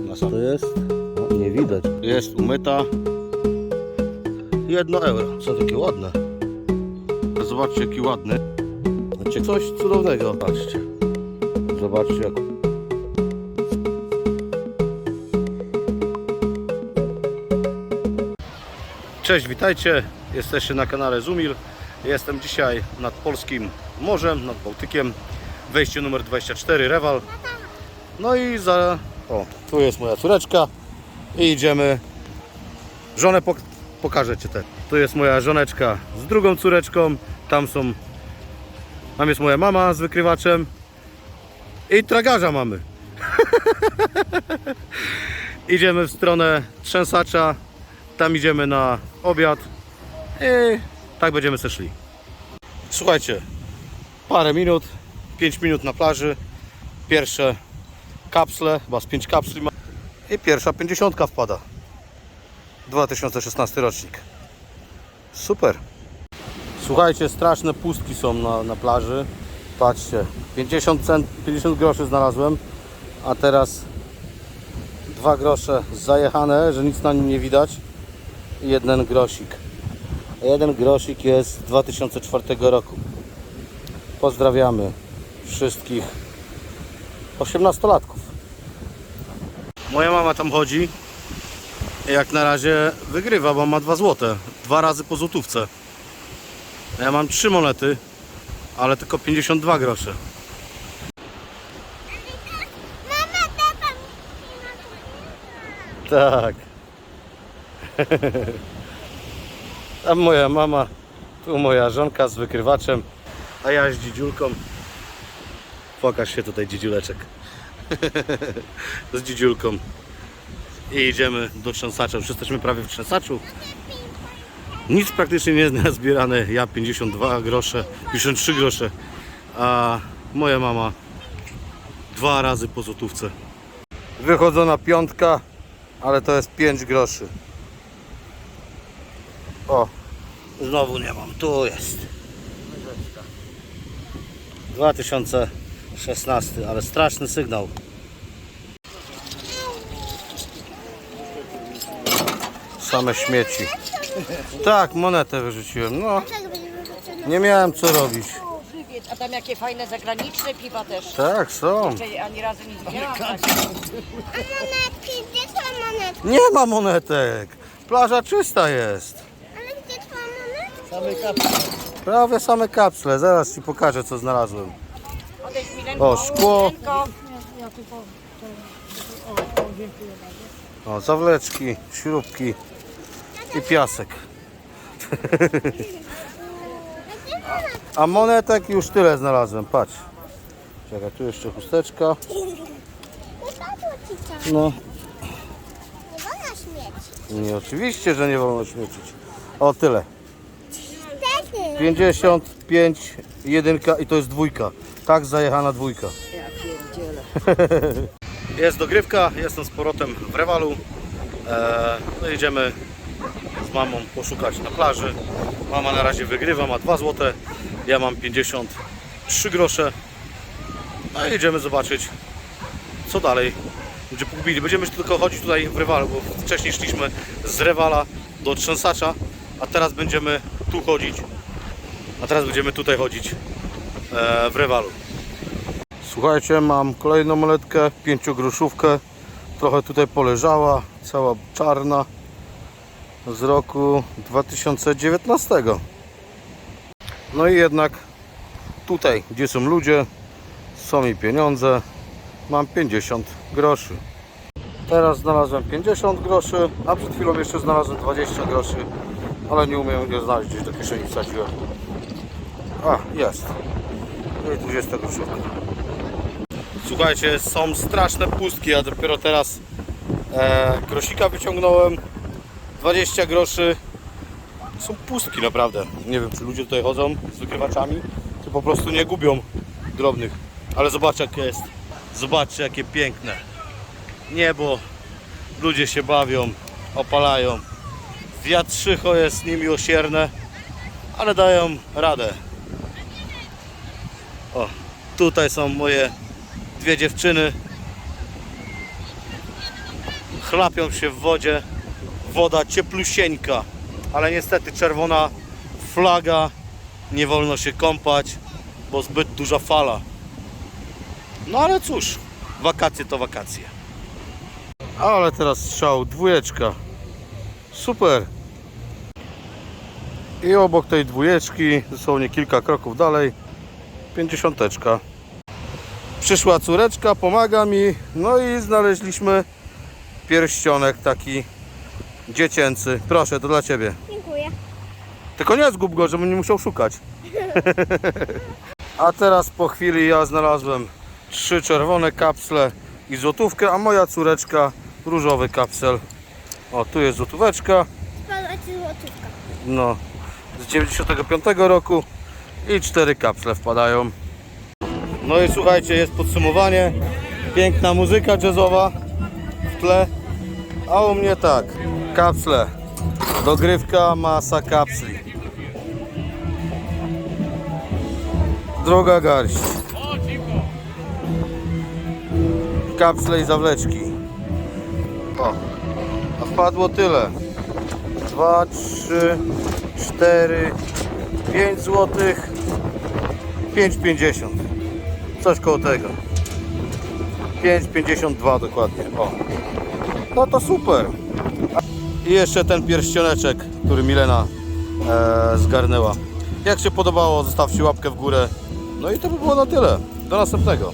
Masa to jest? O, nie widać. Jest umyta. Jedno euro. Są takie ładne. Zobaczcie jaki ładny. Znaczy coś cudownego. Patrzcie. Zobaczcie jak Cześć, witajcie. Jesteście na kanale Zumil. Jestem dzisiaj nad polskim morzem, nad Bałtykiem. Wejście numer 24, Rewal. No i za... O, tu jest moja córeczka. I idziemy. Żonę pok- pokażę Cię te. Tu jest moja żoneczka z drugą córeczką. Tam są... Tam jest moja mama z wykrywaczem. I tragarza mamy. Idziemy w stronę trzęsacza. Tam idziemy na obiad. I tak będziemy se szli. Słuchajcie, parę minut, 5 minut na plaży. Pierwsze kapsle, chyba z 5 kapsli ma. I pierwsza 50 wpada. 2016 rocznik. Super. Słuchajcie, straszne pustki są na, na plaży. Patrzcie, 50, cent, 50 groszy znalazłem, a teraz dwa grosze zajechane, że nic na nim nie widać i jeden grosik. A jeden grosik jest z 2004 roku. Pozdrawiamy wszystkich 18-latków. Moja mama tam chodzi. Jak na razie wygrywa, bo ma dwa złote. Dwa razy po złotówce. Ja mam trzy monety, ale tylko 52 grosze. Mama, tata Tak. Tam moja mama, tu moja żonka z wykrywaczem, a ja z dzidziulką. Pokaż się tutaj dzidziuleczek. z dzidziulką. I idziemy do trzęsacza. Już jesteśmy prawie w trzęsaczu. Nic praktycznie nie jest nazbierane. Ja 52 grosze, 53 grosze, a moja mama dwa razy po złotówce. Wychodzona piątka, ale to jest 5 groszy. O, znowu nie mam. Tu jest. 2016, ale straszny sygnał. Same śmieci. Tak, monetę wyrzuciłem. No, nie miałem co robić. A tam jakie fajne zagraniczne piwa też. Tak, są. Ani razu nie widziałam. Tak. A monetki, gdzie twoja monetka? Nie ma monetek. Plaża czysta jest. Ale gdzie twoja monetka? Prawie same kapsle. Zaraz Ci pokażę, co znalazłem. Odejdź Milenko. O, szkło. Milenko. O, zawleczki, śrubki i piasek. A monetek już tyle znalazłem, patrz. Czekaj, tu jeszcze chusteczka. No, Nie wolno śmieci. nie, oczywiście, że nie wolno śmiecić. O, tyle. Wtedy. 55, jedynka i to jest dwójka. Tak zajechana dwójka. Ja pierdzielę. Jest dogrywka, jestem z powrotem w Rewalu. Eee, no idziemy z mamą poszukać na plaży. Mama na razie wygrywa, ma 2 złote. Ja mam 53 grosze. No i idziemy zobaczyć, co dalej będzie pogubili. Będziemy tylko chodzić tutaj w Rewalu, bo wcześniej szliśmy z Rewala do Trzęsacza, a teraz będziemy tu chodzić. A teraz będziemy tutaj chodzić e, w Rewalu. Słuchajcie, mam kolejną monetkę, pięciogroszówkę. Trochę tutaj poleżała, cała czarna z roku 2019. No i jednak tutaj, gdzie są ludzie, są i pieniądze. Mam 50 groszy. Teraz znalazłem 50 groszy, a przed chwilą jeszcze znalazłem 20 groszy, ale nie umiem je znaleźć, gdzieś do kieszeni wsadziłem. A, jest. No i 20 groszówka. Słuchajcie, są straszne pustki, ja dopiero teraz e, grosika wyciągnąłem 20 groszy. Są pustki naprawdę. Nie wiem czy ludzie tutaj chodzą z wykrywaczami czy po prostu nie gubią drobnych. Ale zobaczcie jakie jest. Zobaczcie jakie piękne. Niebo. Ludzie się bawią opalają. Wiatrzycho jest niemiłosierne ale dają radę o tutaj są moje dwie dziewczyny chlapią się w wodzie. Woda cieplusieńka, ale niestety czerwona flaga. Nie wolno się kąpać, bo zbyt duża fala. No ale cóż, wakacje to wakacje. Ale teraz strzał, dwójeczka. Super. I obok tej dwójeczki, dosłownie kilka kroków dalej, pięćdziesiąteczka. Przyszła córeczka, pomaga mi, no i znaleźliśmy pierścionek taki dziecięcy. Proszę, to dla Ciebie. Dziękuję. Tylko nie zgub go, żebym nie musiał szukać. A teraz po chwili ja znalazłem trzy czerwone kapsle i złotówkę, a moja córeczka różowy kapsel. O, tu jest złotóweczka, Spadła ci złotówka. no, z 95 roku i cztery kapsle wpadają. No i słuchajcie, jest podsumowanie. Piękna muzyka jazzowa w tle, a u mnie tak, kapsle, dogrywka, masa kapsli. Druga garść. Kapsle i zawleczki. O, a wpadło tyle. 2, 3, 4, 5 złotych, 5,50. Coś koło tego. 5,52 dokładnie. O. No to super. I jeszcze ten pierścioneczek, który Milena e, zgarnęła. Jak się podobało, zostawcie łapkę w górę. No i to by było na tyle. Do następnego.